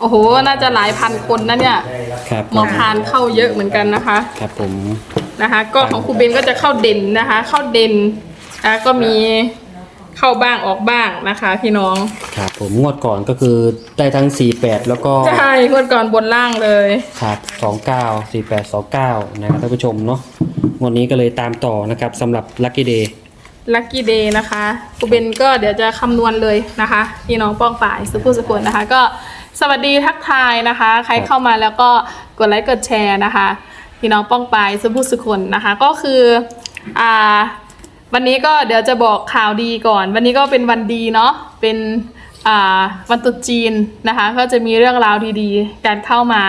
โอ้โห น่าจะหลายพันคนนะเนี่ยครับหมอพานเข้าเยอะเหมือนกันนะคะ ครับผม นะคะ ก็ของครูเบนก็จะเข้าเด่นนะคะ เข้าเด่นอะก็มีเข้าบ้างออกบ้างนะคะ พี่น้อง ครับผมงวดก่อนก็คือได้ทั้ง 48 แล้วก็ ใช่งวดก่อนบนล่างเลย ครับ29 48 29 นะครับท่านผู้ชมเนาะ งวดนี้ก็เลยตามต่อนะครับสำหรับ Lucky Day ลัคกี้เดย์นะคะครูเบนก็เดี๋ยวจะคำนวณเลยนะคะ พี่น้องป้องป่ายสุภูสุขนนะคะ ก็ สวัสดีทักทายนะคะ ใครเข้ามาแล้วก็กดไลค์กดแชร์นะคะ พี่น้องป้องป่ายสุภูสุขนนะคะ ก็คืออ่าวันนี้ก็เดี๋ยวจะบอกข่าวดีก่อน วันนี้ก็เป็นวันดีเนาะเป็นอ่าวันตรุษจีนนะคะ ก็จะมีเรื่องราวดีๆการเข้ามา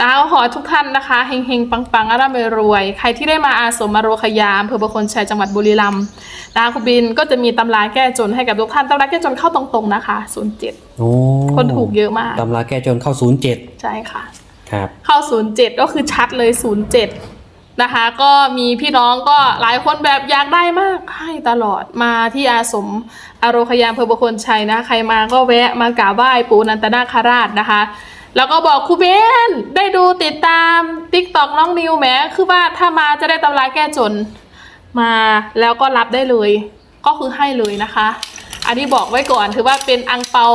นะคะก็ขอให้ทุกท่านนะคะเฮงๆ ปังๆร่ำรวยๆใครที่ได้มาอาสมมาโรคยามอำเภอประโคนชัยจังหวัดบุรีรัมย์นะคะคุณบินก็จะมีตำราแก้จนให้กับทุกท่านตำราแก้จนเข้าตรงๆนะคะ07โอ้คนถูกเยอะมากตำราแก้จนเข้า 07 ใช่ค่ะครับเข้า 07 ก็คือชัดเลย 07 นะคะ ก็มีพี่น้องก็หลายคนแบบอยากได้มากให้ตลอดมาที่อาสมอโรคยามอำเภอประโคนชัยนะ ใครมาก็แวะมากราบไหว้ปู่นันตนาคราชนะคะ แล้วก็บอกครูเบนได้ดูติดตามติ๊กตอกน้องนิวแหมคือว่าถ้ามาจะได้ตำราแก้จนมาแล้วก็รับได้เลย ก็คือให้เลยนะคะ อันนี้บอกไว้ก่อนถือว่าเป็นอังเปา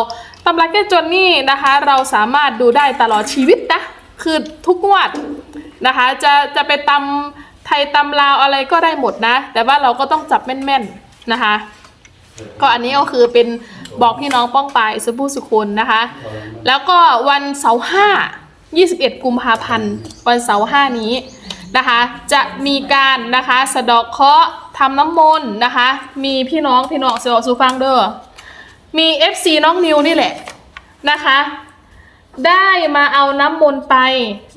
ตำราแก้จนนี่นะคะ เราสามารถดูได้ตลอดชีวิตนะคือทุกงวดนะคะ จะจะไปตำไทยตำลาวอะไรก็ได้หมดนะ แต่ว่าเราก็ต้องจับแม่นๆนะคะ ก็อันนี้ก็คือเป็น บอกพี่น้องป้องปายสุภูสุคนนะคะ แล้วก็วันเสาร์ห้า21 กุมภาพันธ์วันเสาร์ห้านี้นะคะ จะมีการนะคะสะดอกเคราะห์ทำน้ำมนต์นะคะ มีพี่น้องพี่น้องเสียวสูฟังเด้อมี FC น้องนิวนี่แหละนะคะ ได้มาเอาน้ำมนต์ไป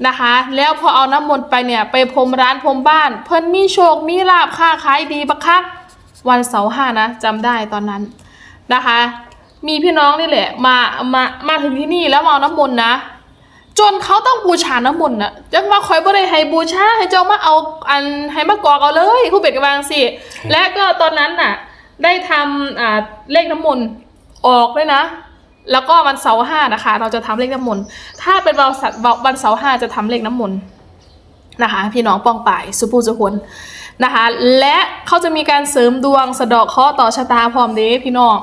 นะคะ แล้วพอเอาน้ำมนต์ไปเนี่ยไปพรมร้านพรมบ้าน เพิ่นมีโชคมีลาบค้าขายดีบักคักวันเสาร์ห้านะจำได้ตอนนั้น นะคะ มีพี่น้องนี่แหละ มามามาถึงที่นี่แล้วมาเอาน้ำมนต์นะ จนเขาต้องบูชาน้ำมนต์นะจังว่าคอยบ่ได้ให้บูชาให้เจ้ามาเอาอันให้มากรอกเอาเลยครูเป็ดกบางสิและก็ตอนนั้นน่ะ ได้ทำอ่าเลขน้ำมนต์ออกด้วยนะแล้วก็วันเสาร์ห้านะคะ เราจะทำเลขน้ำมนต์ถ้าเป็นวันเสาร์วันเสาร์ห้าจะทำเลขน้ำมนต์นะคะ พี่น้องป้องป่ายสุภูสุคน นะคะ และเขาจะมีการเสริมดวงสะเดาะเคราะห์ต่อชะตาพร้อมเด้พี่น้อง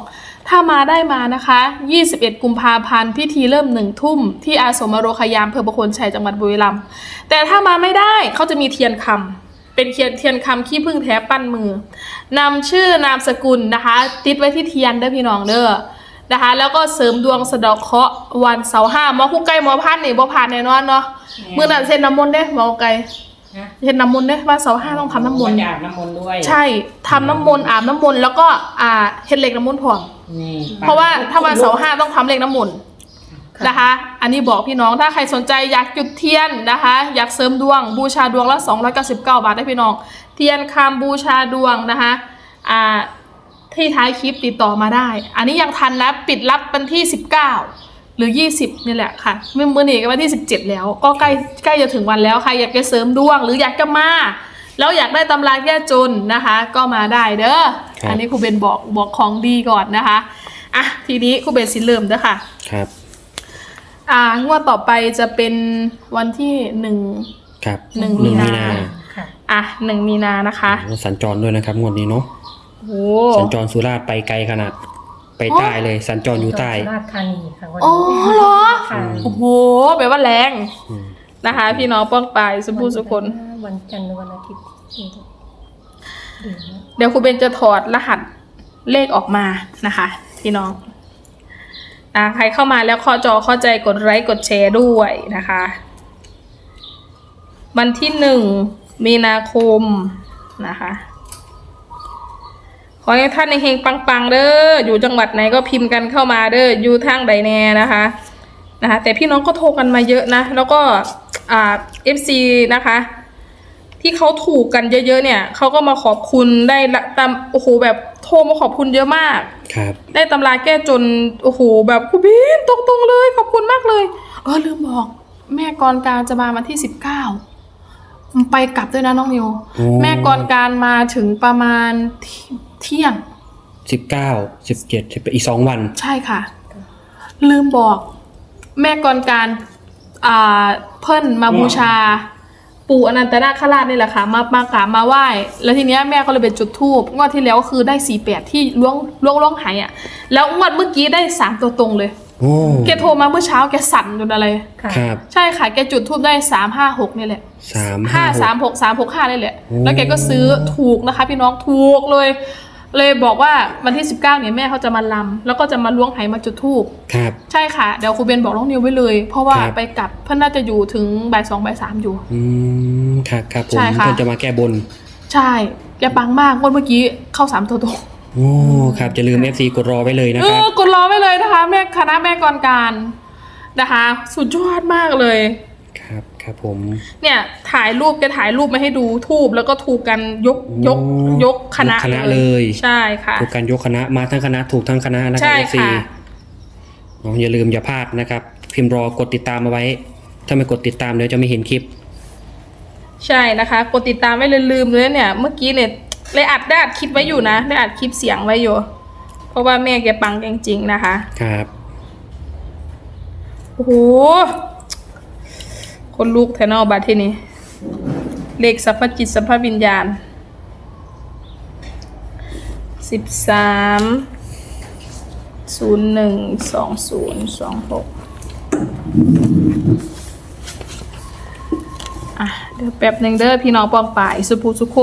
ถ้ามาได้มานะคะ 21 กุมภาพันธ์พิธีเริ่มหนึ่งทุ่ม ที่อาสมอโรคยามอำเภอประโคนชัยจังหวัดบุรีรัมย์แต่ถ้ามาไม่ได้เขาจะมีเทียนคำเป็นเทียนเทียนคำขี้พึ่งแท้ปั้นมือนำชื่อนามสกุลนะคะ ติดไว้ที่เทียนเด้อพี่น้องเด้อนะคะ แล้วก็เสริมดวงสะเดอกเคราะห์วันเสาร์ห้าหมอคู่ไก่หมอพันนี่บ่ผ่านแน่นอนเนาะมื่อนั้นเซ็นน้ำมนต์เด้หมอไก่ นะเซ็นน้ำมนต์เด้วันเสาร์ห้าต้องทำน้ำมนต์ จะอาบน้ำมนต์ด้วย ใช่ทำน้ำมนต์อาบน้ำมนต์แล้วก็อ่าเฮ็ดเหล็กน้ำมนต์พร้อมนี่เพราะว่าถ้าวันเสาร์ห้าต้องทำเลขน้ำมนต์นะคะ อันนี้บอกพี่น้องถ้าใครสนใจอยากจุดเทียนนะคะ อยากเสริมดวงบูชาดวงละ299 บาทได้พี่น้อง เทียนคำบูชาดวงนะคะอ่าที่ท้ายคลิปติดต่อมาได้ อันนี้ยังทันนะปิดรับวันที่ 19 หรือ 20นี่แหละค่ะเมื่อมื่อนี้ก็วันที่ 17 แล้ว ก็ใกล้ใกล้จะถึงวันแล้วใครอยากจะเสริมดวง หรืออยากจะมาแล้วอยากได้ตำราแก้จนนะคะ ก็มาได้เด้อครับอันนี้ครูเบนบอกบอกของดีก่อนนะคะอะทีนี้ครูเบนสิเริ่มเด้อค่ะครับ อ่างวดต่อไปจะเป็นวันที่หนึ่งครับหนึ่งหนึ่งมีมีนานาค่ะอะหนึ่งมีนานะคะโอ้สัญจรด้วยนะครับงวดนี้เนาะโอ้สัญจรสุราษฎร์ไปไกลขนาด ไปใต้เลยสัญจรอยู่ใต้สุราษฎร์ธานีค่ะวันอ๋อนี้เหรอ ค่ะโอ้โหแปลว่าแรงอืมนะคะ พี่น้องป้องปายสุภูสุคน วันจันทร์หรือวันอาทิตย์ที่เดือนนะเดี๋ยวครูเบนจะถอดรหัสเลขออกมานะคะ พี่น้องอะใครเข้ามาแล้วข้อจอเข้าใจกดไลค์กดแชร์ด้วยนะคะ วันที่หนึ่งมีนาคมนะคะ ขอให้ท่านเฮงๆปังๆเด้ออยู่จังหวัดไหนก็พิมพ์กันเข้ามาเด้ออยู่ทางใดแน่นะคะนะคะ แต่พี่น้องก็โทรกันมาเยอะนะ แล้วก็อ่า FC นะคะ ที่เขาถูกกันเยอะๆเนี่ยเขาก็มาขอบคุณได้ละตามโอ้โหแบบโทรมาขอบคุณเยอะมาก ครับ ได้ตำราแก้จนโอ้โหแบบคุณบินตรงๆเลย ขอบคุณมากเลยเออลืมบอก แม่กรการจะมาวันที่สิบเก้าไปกลับด้วยนะน้องนิวโอ้แม่กรการมาถึงประมาณ เที่ยง สิบเก้าสิบเจ็ดสิบอีกสองวัน ใช่ค่ะ ลืมบอก แม่กรการอ่าเพิ่นมาบูชา ปู่อนันตนาคราชนี่แหละค่ะ มามากราบมาไหว้ แล้วทีเนี้ยแม่ก็เลยเป็นจุดทูบงวดที่แล้วก็คือได้สี่แปดที่ล้วงล้วงล้วงหายอะ แล้วงวดเมื่อกี้ได้สามตัวตรงเลยโอ้แกโทรมาเมื่อเช้าแกสั่นจนอะไร ค่ะครับใช่ค่ะ แกจุดทูบได้สามห้าหกนี่แหละสามห้าห้าสามหกสามหกห้านี่แหละโอ้แล้วแกก็ซื้อถูกนะคะ พี่น้องถูกเลย เลยบอกว่าวันที่สิบเก้าเนี่ยแม่เขาจะมาลำแล้วก็จะมาล้วงไหมาจุดทูบครับ ใช่ค่ะเดี๋ยวครูเบนบอกน้องนิวไว้เลย เพราะว่าครับ ไปกลับเพื่อนน่าจะอยู่ถึงบ่ายสองบ่ายสามอยู่ อืมครับครับผมใช่ค่ะ เพื่อนจะมาแก้บน ใช่แกปังมากงวดเมื่อกี้เข้าสามตัวตรงโอ้ครับจะลืม FC กดรอไว้เลยนะเอครับ อกดรอไว้เลยนะคะ แม่คณะแม่กรการนะคะ สุดยอดมากเลย ครับครับผม เนี่ยถ่ายรูปแกถ่ายรูปมาให้ดูทูบแล้วก็ถูกกันยกยกโอ้ยกคณะยกคณะเลยใช่ค่ะถูกการยกคณะมาทั้งคณะถูกทั้งคณะนะคใช่รับ FC ค่ะน้องอย่าลืมอย่าพลาดนะครับ พิมพ์รอกดติดตามเอาไว้ ถ้าไม่กดติดตามเดี๋ยวจะไม่เห็นคลิป ใช่นะคะ กดติดตามไม่เลยลืมเลยเนี่ย เมื่อกี้เนี่ยเลยอัดได้อัดคลิปไว้อยู่นะได้อัดคลิปเสียงไว้อยู่ เพราะว่าแม่แกปังจริงๆนะคะ ครับโอ้โห คนลูกแทนอบัตที่นี่เลขสัพพจิตสัพพวิญญาณสิบสามศูนย์หนึ่งสองศูนย์สองหกอะเดี๋ยวแป๊บหนึ่งเด้อพี่น้องป้องปายสุภูสุค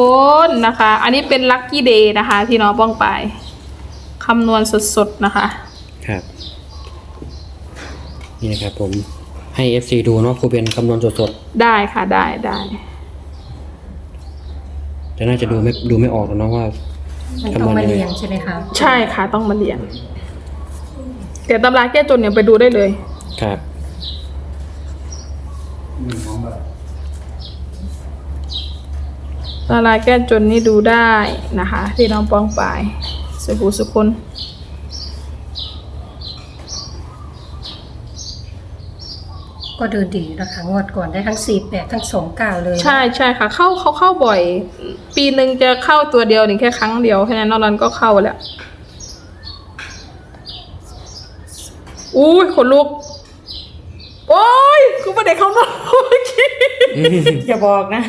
นนะคะ อันนี้เป็นลัคกี้เดย์นะคะ พี่น้องป้องปายคำนวณสดๆนะคะ ครับ นี่นะครับผม ให้ FC ดูเนาะครูเป็นคำนวณสดได้ค่ะได้ได้ๆแต่น่าจะดูไม่ดูไม่ออกหรอกเนาะว่า มันต้องมาเรียนใช่ไหมคะใช่ค่ะต้องมาเรียนเดี๋ยวตำราแก้จนเนี่ยไปดูได้เลย ครับ ตำราแก้จนนี่ดูได้นะคะพี่น้องป้องปายสุภูสุคน ก็เดินดีนะคะ งวดก่อนได้ทั้งสี่แปดทั้งสองเก้าเลยใช่ใช่ค่ะ เข้าเขาเข้าบ่อย ปีหนึ่งจะเข้าตัวเดียวหนึ่งแค่ครั้งเดียวแค่นั้นนอกนั้นก็เข้าแล้วอุ้ยขนลุก โอ้ยคือประเด็กเขาหน่อยเมื่อกี้ อย่าบอกนะ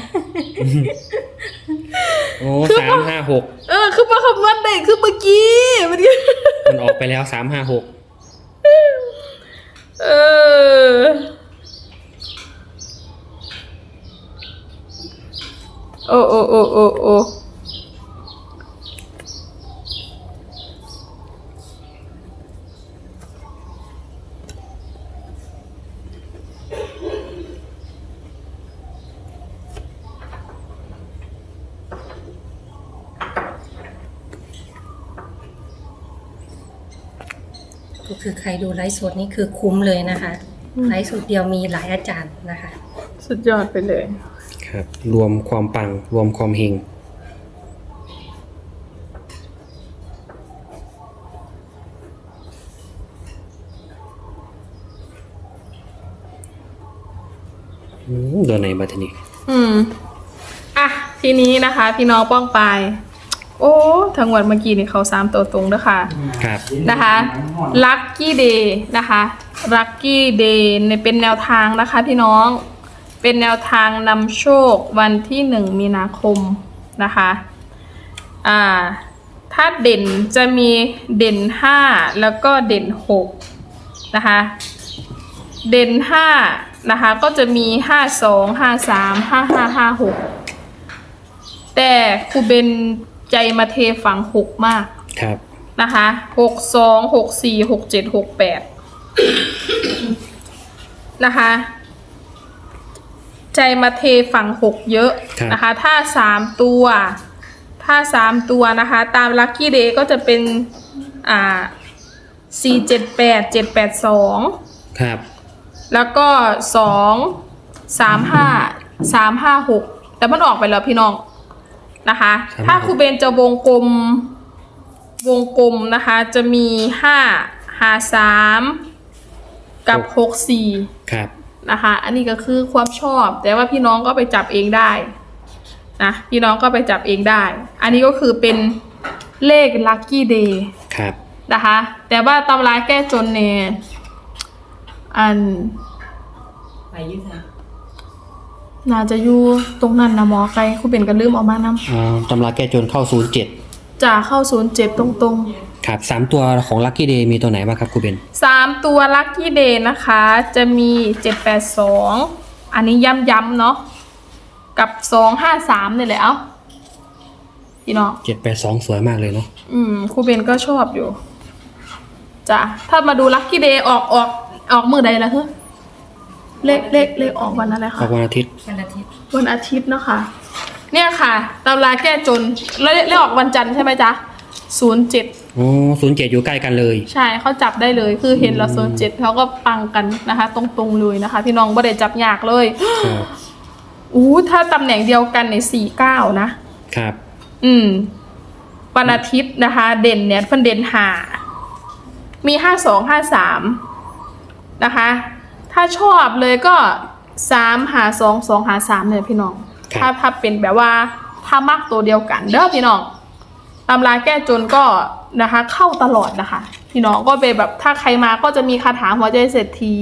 โอ้สามห้าหกเออ คือมาคำนวณได้คือเมื่อกี้เมื่อกี้ มันออกไปแล้วสามห้าหก เออ โอ้โอ้โอ้โอ้โอ้ก็คือใครดูไลฟ์สดนี่คือคุ้มเลยนะคะ ไลฟ์สดเดียวมีหลายอาจารย์นะคะ สุดยอดไปเลย ครับ รวมความปัง รวมความเฮงอืมโดนไหนมาทีนี้ อืม อะ ทีนี้นะคะ พี่น้องป้องปายโอ้ทั้งวันเมื่อกี้นี่เขาสามตัวตรงเด้อค่ะ ครับ นะคะ Lucky Day นะคะ Lucky Day เนี่ยเป็นแนวทางนะคะ พี่น้อง เป็นแนวทางนำโชควันที่หนึ่งมีนาคมนะคะอ่าถ้าเด่นจะมีเด่นห้าแล้วก็เด่นหกนะคะเด่นห้านะคะก็จะมีห้าสองห้าสามห้าห้าห้าหกแต่ครูเบนใจมาเทฝั่งหกมากครับนะคะหกสองหกสี่หกเจ็ดหกแปดนะคะ ใจมาเทฝั่งหกเยอะครับนะคะ ถ้าสามตัว ถ้าสามตัวนะคะ ตามลัคกี้เดย์ก็จะเป็นอ่าสี่เจ็ดแปดเจ็ดแปดสองครับแล้วก็สองสามห้าสามห้าหกแต่มันออกไปแล้วพี่น้องนะคะ356ถ้าครูเบนจะวงกลมวงกลมนะคะ จะมีห้าหาสามกับหกสี่ครับ นะคะ อันนี้ก็คือความชอบ แต่ว่าพี่น้องก็ไปจับเองได้นะพี่น้องก็ไปจับเองได้ อันนี้ก็คือเป็นเลข Lucky Day ครับนะคะ แต่ว่าตำราแก้จนเนี่ยอันไปอยืดไทยน่าจะอยู่ตรงนั้นนะหมอไกลครูเป็นก็ลืมเออกมานำอ๋อตำราแก้จนเข้าศูนย์เจ็ด จะเข้าศูนย์เจ็ดตรงครับสามตัวของลัคกี้เดย์มีตัวไหนบ้างครับครูเบนๆสามตัวลัคกี้เดย์นะคะ จะมีเจ็ดแปดสองอันนี้ย้ำๆเนาะกับสองห้าสามนี่แหละเอ้าพี่น้อง เจ็ดแปดสองสวยมากเลยเนาะอืมครูเบนก็ชอบอยู่จ้ะถ้ามาดูลัคกี้เดย์ออกออกออกมือใดละเฮ้เลขเลขเลขออกวันอะไรอคะอกวันอาทิตย์วันอาทิตย์วันอาทิตย์เนาะคะ เนี่ยค่ะตำราแก้จนแล้วเลขออกวันจันทร์ใช่ไหมจ๊ะศูนย์เจ็ดอ๋อศูนย์เจ็ดอยู่ใกล้กันเลย ใช่เขาจับได้เลยคือเห็นแล้วศูนย์เจ็ดเขาก็ปังกันนะคะ ตรงๆเลยนะคะ พี่น้องไม่ได้จับยากเลยครับอู้ถ้าตำแหน่งเดียวกันในสี่เก้านะ ครับ อืมวันอาทิตย์นะคะ เด่นเนี่ยเพิ่นเด่นหามีห้าสองห้าสามนะคะ ถ้าชอบเลยก็สามหาสองสองหาสามเนี่ยพี่น้องครับ ถ้าถ้าเป็นแบบว่าถ้ามักตัวเดียวกันเด้อพี่น้องตำราแก้จนก็นะคะ เข้าตลอดนะคะ พี่น้องก็ไปแบบถ้าใครมาก็จะมีคาถาหัวใจเศรษฐี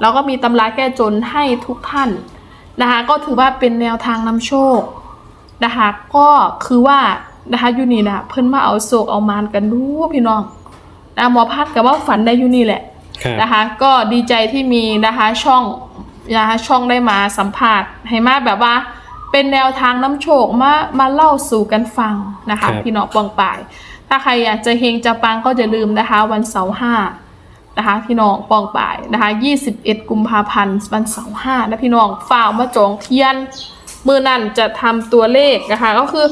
แล้วก็มีตำราแก้จนให้ทุกท่านนะคะ ก็ถือว่าเป็นแนวทางนำโชคนะคะ ก็คือว่านะคะยูนี่นะเพิ่นมาเอาโศกเอามานกันดูพี่น้องนะหมอพัดกับว่าฝันได้อยูนี่แหละครับนะคะ ก็ดีใจที่มีนะคะช่องนะคะช่องได้มาสัมภาษณ์ให้มาแบบว่า เป็นแนวทางน้ำโชคมามาเล่าสู่กันฟังนะคะพี่น้องปองปาย ถ้าใครอยากจะเฮงจะปังก็จะลืมนะคะ วันเสาร์ห้านะคะพี่น้องปองปายนะคะ21 กุมภาพันธ์วันเสาร์ห้านะพี่น้องฝ่ากมาจองเทียนมือนั่นจะทำตัวเลขนะคะ ก็คือ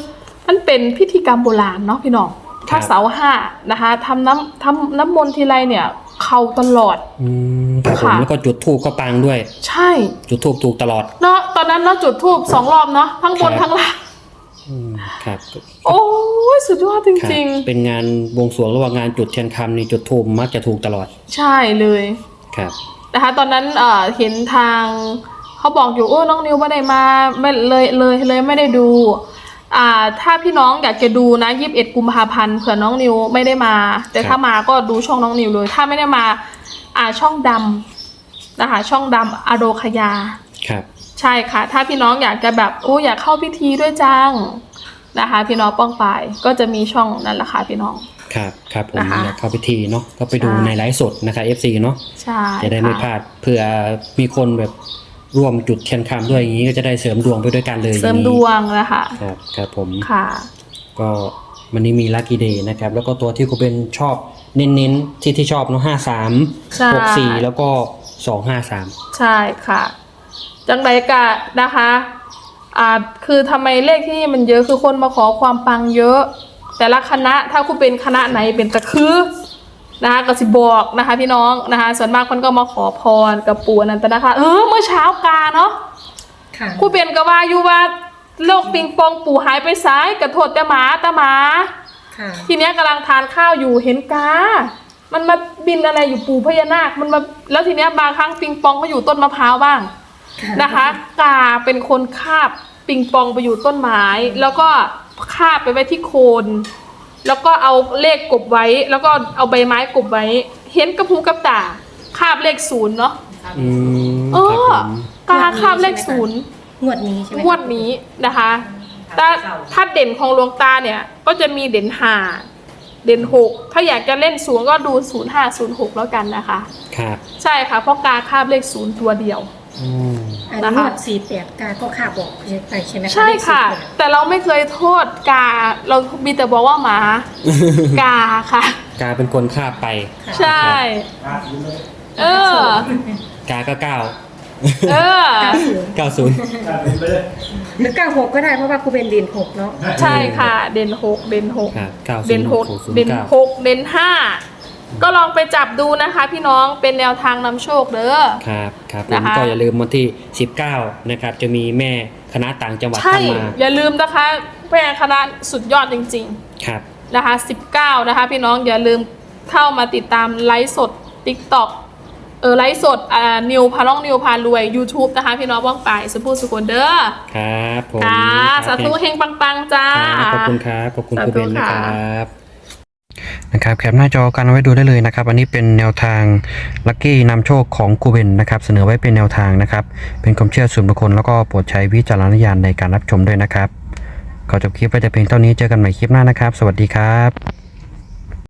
มันเป็นพิธีกรรมโบราณเนาะพี่น้องถ้าเสาร์ห้านะคะทำน้ำทำน้ำมนต์ทีไรเนี่ย เข้าตลอดอืมครับ ผมค่ะแล้วก็จุดทูบก็ปังด้วย ใช่ จุดทูบถูกตลอด เนาะตอนนั้นเนาะจุดทูบสองรอบเนาะทั้งบนครับทั้งล่างอืมครับ โอ้ยสุดยอดจครับริงเป็นงานบวงสรวงระหว่างงานจุดเทียนคำนี่จุดทูบมักจะถูกตลอดๆใช่เลยครับนะคะ ตอนนั้นเอ่อเห็นทางเขาบอกอยู่โอ้น้องนิวไม่ได้มาไม่เลยเลยเลยไม่ได้ดูอ่าถ้าพี่น้องอยากจะดูนะยีิบเอ็ดกุมภาพันธ์เผื่อน้องนิวไม่ได้มา แต่ครับถ้ามาก็ดูช่องน้องนิวเลย ถ้าไม่ได้มา อ่าช่องดำนะคะช่องดำอโรคยา ครับ ใช่ค่ะ ถ้าพี่น้องอยากจะแบบโอ้อยากเข้าพิธีด้วยจังนะคะ พี่น้องป้องปายก็จะมีช่องนั่นแหละค่ะพี่น้อง ครับครับผมนะคะอยากเข้าพิธีเนาะก็ไปดูใช่ ในไลฟ์สดนะครับ FC เนาะใช่จะได้ไม่พค่ะ ลาดเผื่อมีคนแบบร่วมจุดเทียนคำด้วยอย่างนี้ก็จะได้เสริมดวงไปด้วยกันเลยเสริมอย่างดนี้วงนะคะครับครับผม ค่ะ ก็วันนี้มีลัคกี้เดย์นะครับ แล้วก็ตัวที่คุณเป็นชอบ เน้นๆที่ที่ชอบเนาะห้าสามใช่ หกสี่แล้วก็สองห้าสามใช่ค่ะ จังไรกะนะคะอ่าคือทำไมเลขที่นี่มันเยอะคือคนมาขอความปังเยอะ แต่ละคณะถ้าคุณเป็นคณะไหนเป็นตะคือนะคะก็สิบอกนะคะพี่น้องนะคะ ส่วนมากคนก็มาขอพรกับปู่อนันตนะคะเออเมื่อเช้ากาเนาะค่ะ ครูเป็นก็ว่าอยู่ว่าโลกปิงปองปู่หายไปซ้ายกระโทษแต่หมาแต่หมา ค่ะ ทีเนี้ยกำลังทานข้าวอยู่เห็นกา มันมาบินอะไรอยู่ปู่พญานาค มันมาแล้วทีเนี้ยบางครั้งปิงปองก็อยู่ต้นมะพร้าวบ้างนะคะ กาเป็นคนคาบปิงปองไปอยู่ต้นไม้ แล้วก็คาบไปไว้ที่โคน แล้วก็เอาเลขกบไว้ แล้วก็เอาใบไม้กบไว้ เห็นกับหูกับตาคาบเลขศูนย์เนาะอืมเอครับอผมกาคาบเลขศูนย์งวดนี้ใช่ไหมงวดนี้นะคะ ถ้าถ้าเด่นของหลวงตาเนี่ย ก็จะมีเด่นห้าเด่นหกถ้าอยากจะเล่นศูนย์ก็ดูศูนย์ห้าศูนย์หกแล้วกันนะคะ ครับใช่ค่ะเพราะกาคาบเลขศูนย์ตัวเดียว อืมอันนะนี้คะงวดสี่แปดกาก็ขาบอกไปใช่ไหมคะใช่ค่ะ เลข48แต่เราไม่เคยโทษกา เรามีแต่บอกว่าหมา กาค่ะ กาเป็นคนฆ่าไปใช่ เออ กาก็เก้า เออเก้าศูนย์เก้าศูนย์หรือเก้าหกก็ได้เพราะว่าครูเป็นดินหกเนาะใช่ค่ะ เด่นหกเด่นหกครับเก้าศูเด่นนย์หกศูนเด่ย์นเก้าหกเด่นห้าก็ลองไปจับดูนะคะ พี่น้องเป็นแนวทางนำโชคเด้อ ครับครับผมนะคะ ก็อย่าลืมวันที่ 19 นะครับ จะมีแม่คณะต่างจังหวัดใช่เข้ามา อย่าลืมนะคะแพร่คณะสุดยอดจริงครับๆนะคะ19 นะคะ พี่น้องอย่าลืมเข้ามาติดตามไลฟ์สด TikTok เออไลฟ์สดอ่านิวพาล่องนิวพารวย YouTube นะคะ พี่น้องว่างไปสุภูสุกนเด้อครับผมค่ะครับสาธุเฮงปังๆจ้าครับขอบคุณครับขอบคุณสาคธุรูเบนนะค่ะครับนะครับแคปหน้าจอกันเอาไว้ดูได้เลยนะครับ อันนี้เป็นแนวทางลัคกี้นำโชคของกูเบนนะครับ เสนอไว้เป็นแนวทางนะครับ เป็นความเชื่อส่วนบุคคลแล้วก็โปรดใช้วิจารณญาณในการรับชมด้วยนะครับขอจบคลิปไว้แต่เพียงเท่านี้เจอกันใหม่คลิปหน้านะครับ สวัสดีครับ